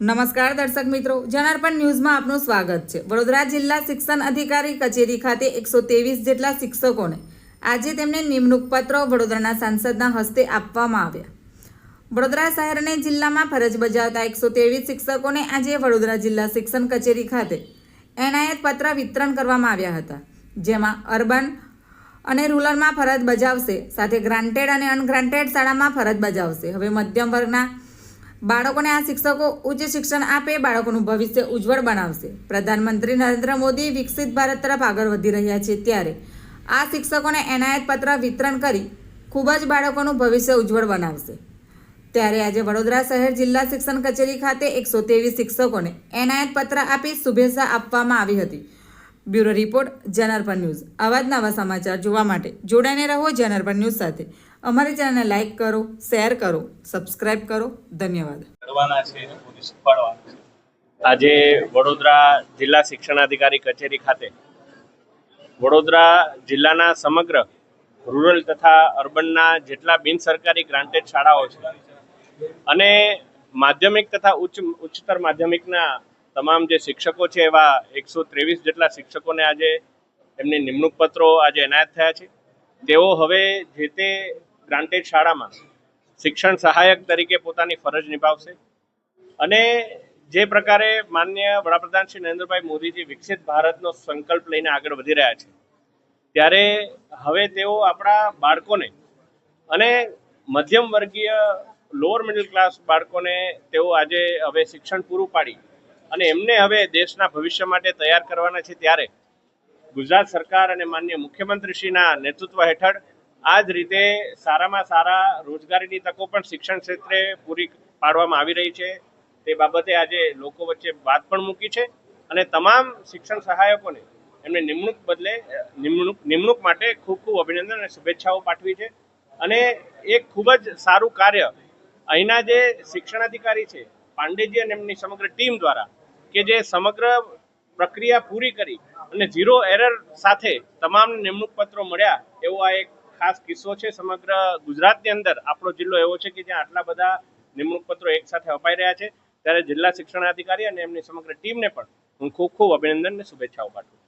નમસ્કાર દર્શક મિત્રો. જનાર્પણ ન્યૂઝમાં આપનું સ્વાગત છે. વડોદરા જિલ્લા શિક્ષણ અધિકારી કચેરી ખાતે એકસો ત્રેવીસ જેટલા શિક્ષકોને આજે તેમને નિમણૂક પત્રો વડોદરાના સાંસદના હસ્તે આપવામાં આવ્યા. વડોદરા શહેર અને જિલ્લામાં ફરજ બજાવતા એકસો ત્રેવીસ શિક્ષકોને આજે વડોદરા જિલ્લા શિક્ષણ કચેરી ખાતે એનાયત પત્ર વિતરણ કરવામાં આવ્યા હતા. જેમાં અર્બન અને રૂરલમાં ફરજ બજાવશે, સાથે ગ્રાન્ટેડ અને અનગ્રાન્ટેડ શાળામાં ફરજ બજાવશે. હવે મધ્યમ વર્ગના બાળકોને આ શિક્ષકો ઉચ્ચ શિક્ષણ આપે, બાળકોનું ભવિષ્ય ઉજ્જવળ બનાવશે. પ્રધાનમંત્રી નરેન્દ્ર મોદી વિકસિત ભારત તરફ આગળ વધી રહ્યા છે ત્યારે આ શિક્ષકોને એનાયત પત્ર વિતરણ કરી ખૂબ જ બાળકોનું ભવિષ્ય ઉજ્જવળ બનાવશે. ત્યારે આજે વડોદરા શહેર જિલ્લા શિક્ષણ કચેરી ખાતે એકસો તેવીસ શિક્ષકોને એનાયત પત્ર આપી શુભેચ્છા આપવામાં આવી હતી. Bureau report, Janarpan news. આવા જ નવા સમાચાર જોવા માટે જોડાઈને રહો જનાર્પણ ન્યૂઝ સાથે. અમારી ચેનલને લાઇક કરો, શેર કરો, સબસ્ક્રાઇબ કરો. ધન્યવાદ. છે. આજે વડોદરા જિલ્લા શિક્ષણાધિકારી કચેરી ખાતે વડોદરા જિલ્લાના સમગ્ર રૂરલ તથા અર્બનના જેટલા બિન સરકારી ગ્રાન્ટેડ શાળાઓ છે અને માધ્યમિક તથા ઉચ્ચ ઉચ્ચતર માધ્યમિકના તમામ જે શિક્ષકો છે એવા એકસો ત્રેવીસ જેટલા શિક્ષકોને આજે એમની નિમણૂક પત્રો આજે એનાયત થયા છે. તેઓ હવે જે તે ગ્રાન્ટેડ શાળામાં શિક્ષણ સહાયક તરીકે પોતાની ફરજ નિભાવશે. અને જે પ્રકારે માન્ય વડાપ્રધાન શ્રી નરેન્દ્રભાઈ મોદીજી વિકસિત ભારતનો સંકલ્પ લઈને આગળ વધી રહ્યા છે, ત્યારે હવે તેઓ આપણા બાળકોને અને મધ્યમ વર્ગીય લોઅર મિડલ ક્લાસ બાળકોને તેઓ આજે હવે શિક્ષણ પૂરું પાડી અને એમને હવે દેશના ભવિષ્ય માટે તૈયાર કરવાના છે ત્યારે ગુજરાત સરકાર અને માન્ય મુખ્યમંત્રીશ્રીના નેતૃત્વ હેઠળ આ જ રીતે સારામાં સારા રોજગારીની તકો પણ શિક્ષણ ક્ષેત્રે પૂરી પાડવામાં આવી રહી છે. તે બાબતે આજે લોકો વચ્ચે વાત પણ મૂકી છે અને તમામ શિક્ષણ સહાયકોને એમને નિમણૂક બદલે નિમણૂક નિમણૂક માટે ખૂબ ખૂબ અભિનંદન અને શુભેચ્છાઓ પાઠવી છે. અને એક ખૂબ જ સારું કાર્ય અહીંના જે શિક્ષણાધિકારી છે, પાંડેજી અને એમની સમગ્ર ટીમ દ્વારા કે જે સમગ્ર પ્રક્રિયા પૂરી કરી અને ઝીરો એરર સાથે તમામ નિમણૂક પત્રો મળ્યા, એવો આ એક ખાસ કિસ્સો છે સમગ્ર ગુજરાતની અંદર. આપણો જિલ્લો એવો છે કે જ્યાં આટલા બધા નિમણૂક પત્રો એક સાથે અપાઈ રહ્યા છે. ત્યારે જિલ્લા શિક્ષણાધિકારી અને એમની સમગ્ર ટીમને પણ હું ખૂબ ખૂબ અભિનંદન અને શુભેચ્છાઓ પાઠવું